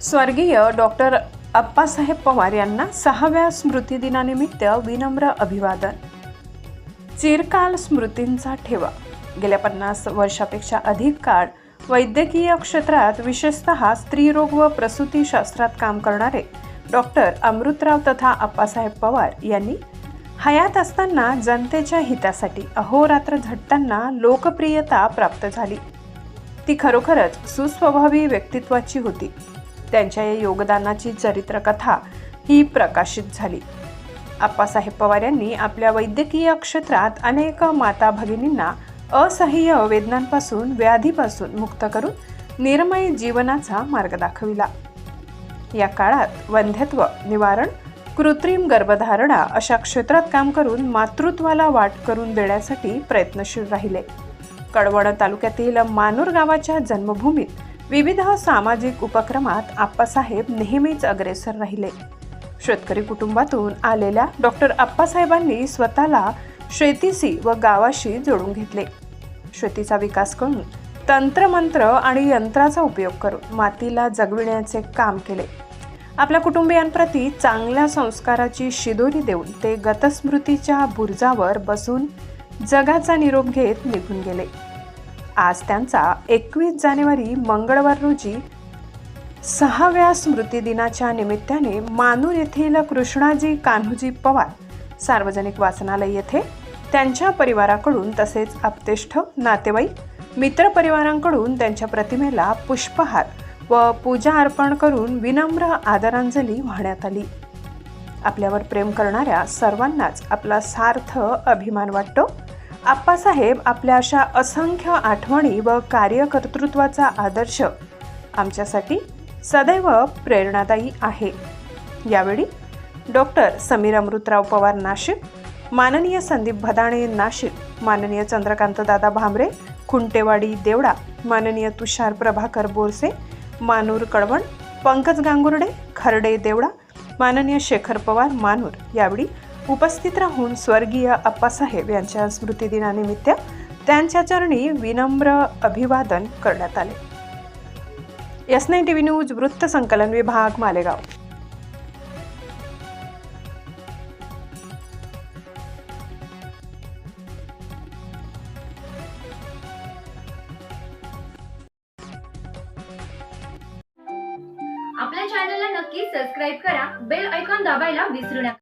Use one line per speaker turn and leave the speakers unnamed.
स्वर्गीय डॉक्टर अप्पासाहेब पवार यांना सहाव्या स्मृतिदिनानिमित्त विनम्र अभिवादन. चिरकाल स्मृतींचा ठेवा. गेल्या पन्नास वर्षापेक्षा अधिक काळ वैद्यकीय क्षेत्रात विशेषतः स्त्रीरोग व प्रसूतीशास्त्रात काम करणारे डॉक्टर अमृतराव तथा अप्पासाहेब पवार यांनी हयात असताना जनतेच्या हितासाठी अहोरात्र झटताना लोकप्रियता प्राप्त झाली. ती खरोखरच सुस्वभावी व्यक्तित्वाची होती. त्यांच्या या योगदानाची चरित्रकथा ही प्रकाशित झाली. आप्पासाहेब पवार यांनी आपल्या वैद्यकीय क्षेत्रात अनेक माता भगिनींना असह्य वेदनांपासून व्याधीपासून मुक्त करून निर्मय जीवनाचा मार्ग दाखविला. या काळात वंध्यत्व निवारण कृत्रिम गर्भधारणा अशा क्षेत्रात काम करून मातृत्वाला वाट करून देण्यासाठी प्रयत्नशील राहिले. कडवण तालुक्यातील मानूर गावाच्या जन्मभूमीत विविध सामाजिक उपक्रमात आप्पासाहेब नेहमीच अग्रेसर राहिले. शेतकरी कुटुंबातून आलेल्या डॉक्टर आप्पासाहेबांनी स्वतःला शेतीशी व गावाशी जोडून घेतले. शेतीचा विकास करून तंत्रमंत्र आणि यंत्राचा उपयोग करून मातीला जगविण्याचे काम केले. आपल्या कुटुंबियांप्रती चांगल्या संस्काराची शिदोरी देऊन ते गतस्मृतीच्या बुर्जावर बसून जगाचा निरोप घेत निघून गेले. आज त्यांचा एकवीस जानेवारी मंगळवार रोजी सहाव्या स्मृतिदिनाच्या निमित्ताने मानूर येथील कृष्णाजी कान्होजी पवार सार्वजनिक वाचनालय येथे त्यांच्या परिवाराकडून तसेच आपतेष्ठ नातेवाईक मित्रपरिवारांकडून त्यांच्या प्रतिमेला पुष्पहार व पूजा अर्पण करून विनम्र आदरांजली वाहण्यात आली. आपल्यावर प्रेम करणाऱ्या सर्वांनाच आपला सार्थ अभिमान वाटतो. आप्पासाहेब आपल्या अशा असंख्य आठवणी व कार्यकर्तृत्वाचा आदर्श आमच्यासाठी सदैव प्रेरणादायी आहे. यावेळी डॉक्टर समीर अमृतराव पवार नाशिक माननीय संदीप भदाणे नाशिक माननीय चंद्रकांत दादा खुंटेवाडी देवडा माननीय तुषार प्रभाकर बोरसे मानूर कळवण पंकज गांगुर्डे खर्डे देवडा माननीय शेखर पवार मानूर. यावेळी उपस्थित राहून स्वर्गीय अप्पासाहेब यांच्या स्मृतिदिनानिमित्त त्यांच्या चरणी विनम्र अभिवादन करण्यात आले. S nine T V news वृत्त संकलन विभाग मालेगाव.
आपल्या चॅनलला नक्की सबस्क्राईब करा. बेल ऐकॉन दाबायला विसरू नका.